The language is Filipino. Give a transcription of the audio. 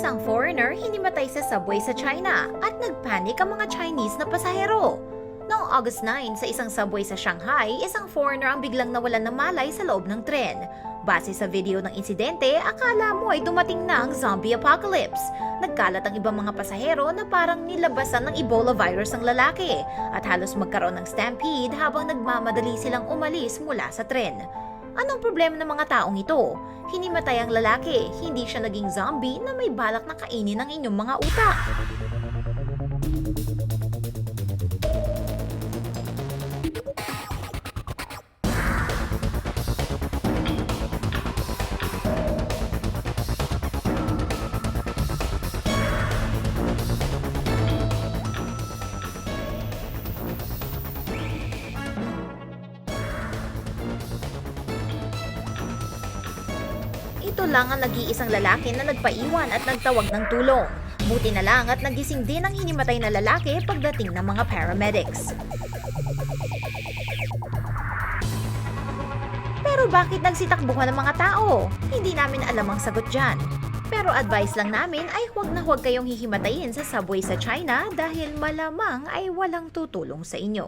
Isang foreigner hinimatay sa subway sa China at nagpanik ang mga Chinese na pasahero. Noong August 9 sa isang subway sa Shanghai, isang foreigner ang biglang nawalan ng malay sa loob ng tren. Base sa video ng insidente, akala mo ay dumating na ang zombie apocalypse. Nagkalat ang ibang mga pasahero na parang nilabasan ng Ebola virus ang lalaki at halos magkaroon ng stampede habang nagmamadali silang umalis mula sa tren. Anong problema ng mga taong ito? Hinimatay ang lalaki, hindi siya naging zombie na may balak na kainin ang inyong mga utak. Ito lang ang nag-iisang lalaki na nagpaiwan at nagtawag ng tulong. Buti na lang at nagising din ang hinimatay na lalaki pagdating ng mga paramedics. Pero bakit nagsitakbuhan ng mga tao? Hindi namin alam ang sagot dyan. Pero advice lang namin ay huwag na huwag kayong hihimatayin sa subway sa China dahil malamang ay walang tutulong sa inyo.